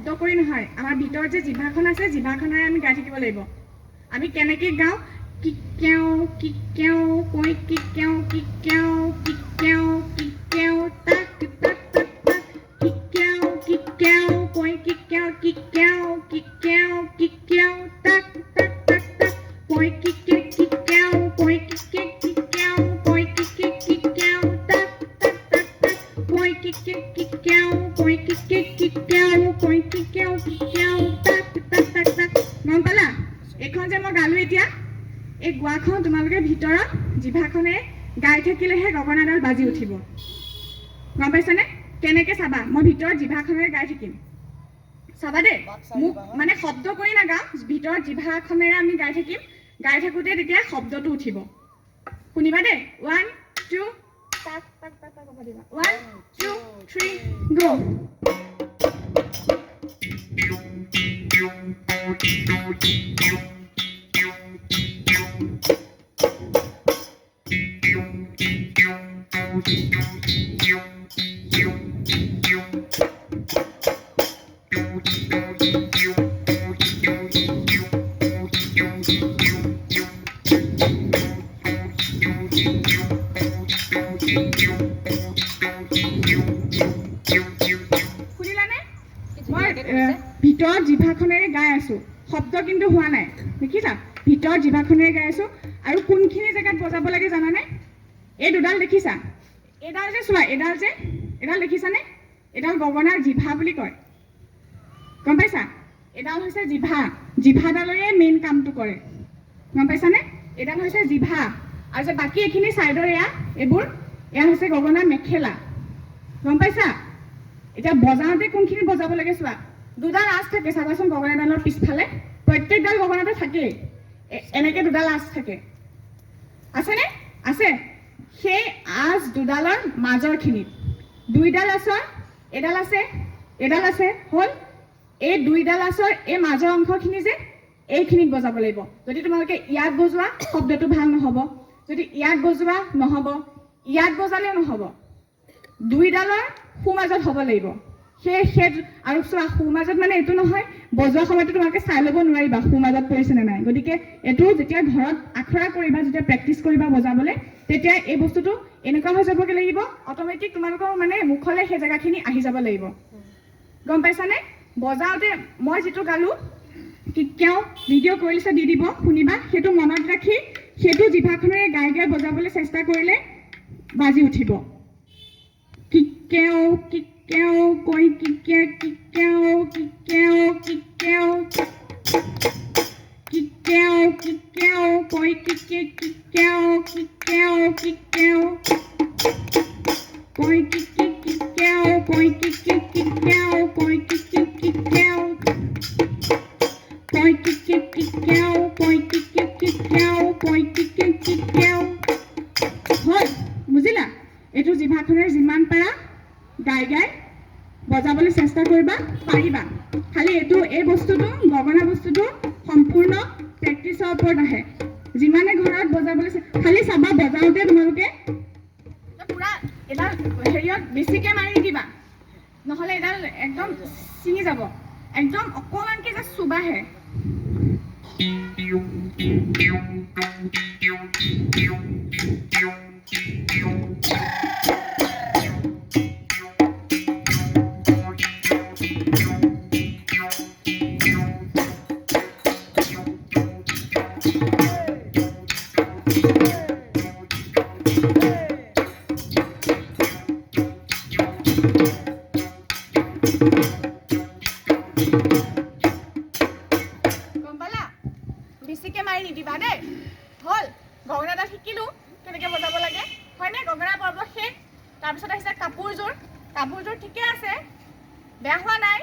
শব্দ কৰি নহয় আমাৰ ভিতৰত যে জিভাখন আছে জিভাখনেৰে আমি গাই থাকিব লাগিব আমি কেনেকৈ গাওঁ কি কেও কি কেও কৈ কি কেও কি কেও কি কেও কি কেও তাক তাক তাক তাক কি কেও কি কেও কৈ কি কেও কি কেও কি এইখন যে মই গালোঁ এতিয়া এই গোৱাখন তোমালোকে ভিতৰত জিভাখনে গাই থাকিলেহে গগনাডাল বাজি উঠিব। গম পাইছানে? কেনেকৈ চাবা? মই ভিতৰত জিভাখনেৰে গাই থাকিম। চাবা দেই মোক মানে শব্দ কৰি নাগাওঁ ভিতৰত জিভাখনেৰে আমি গাই থাকিম। গাই থাকোঁতে তেতিয়া শব্দটো উঠিব। শুনিবা দেই? One two one two three গ' ভিতৰত জিভাখনেৰে গাই আছোঁ। শব্দ কিন্তু হোৱা নাই। দেখিছা ভিতৰত জিভাখনেৰে গাই আছোঁ। আৰু কোনখিনি জেগাত বজাব লাগে জানানে? এই দুডাল দেখিছা? এইডাল যে চোৱা এইডাল যে এইডাল দেখিছানে? এইডাল গগনাৰ জিভা বুলি কয়। গম পাইছা? এইডাল হৈছে জিভা। জিভাডালৰে মেইন কামটো কৰে। গম পাইছানে? এইডাল হৈছে জিভা। আৰু যে বাকী এইখিনি ছাইডৰ এয়া, এইবোৰ, এয়া হৈছে গগনাৰ মেখেলা। গম পাইছা? এতিয়া বজাওঁতে কোনখিনি বজাব লাগে চোৱা? দুডাল আঁচ থাকে, চাবাচোন গগনাডালৰ পিছফালে। প্ৰত্যেকডাল গগনাতে থাকেই। এনেকৈ দুডাল আঁচ থাকে। আছেনে? আছে। সেই আঁচ দুডালৰ মাজৰখিনিত দুইডাল আঁচৰ এডাল আছে এডাল আছে হ'ল এই দুইডাল আঁচৰ এই মাজৰ অংশখিনি যে এইখিনিত বজাব লাগিব। যদি তোমালোকে ইয়াত বজোৱা শব্দটো ভাল নহ'ব। যদি ইয়াত বজোৱা নহ'ব। ইয়াত বজালেও নহ'ব। দুইডালৰ সোঁমাজত হ'ব লাগিব। সেই সেই আৰু চোৱা সোঁমাজত মানে এইটো নহয় বজোৱা সময়তো তোমালোকে চাই ল'ব নোৱাৰিবা সোঁমাজত পৰিছেনে নাই। গতিকে এইটো যেতিয়া ঘৰত আখৰা কৰিবা যেতিয়া প্ৰেক্টিচ কৰিবা বজাবলৈ তেতিয়া এই বস্তুটো এনেকুৱা হৈ যাবগৈ লাগিব। অট'মেটিক তোমালোকৰ মানে মুখলৈ সেই জেগাখিনি আহি যাব লাগিব। গম পাইছানে? বজাওঁতে মই যিটো গালোঁ কেতিয়াও ভিডিঅ' কৰিছে দি দিব, শুনিবা, সেইটো মনত ৰাখি সেইটো জিভাখনেৰে গাই গাই বজাবলৈ চেষ্টা কৰিলে বাজি উঠিব। কিকেও কিকেও কৈ কিকে কিকেও কিকেও কিকেও কিকেও কৈ কিকে বুজিলা এইটো জিভাখনেৰে যিমান পাৰা গাই গাই বজাবলৈ চেষ্টা কৰিবা পাৰিবা খালি এইটো এই বস্তুটো গগনা বস্তুটো সম্পূৰ্ণ প্ৰেক্টিচৰ ওপৰত আহে এডাল হেৰিয়ত বেছিকৈ মাৰি নিদিবা নহ'লে এডাল একদম ছিঙি যাব। একদম অকণমানকৈ যে চুবাহে। গম হ'ল গগনাডাল শিকিলোঁ কেনেকৈ বজাব লাগে। হয়নে? গগনা পৰ্ব শেষ। তাৰপিছত আহিছে কাপোৰযোৰ। কাপোৰযোৰ ঠিকে আছে। বেয়া হোৱা নাই।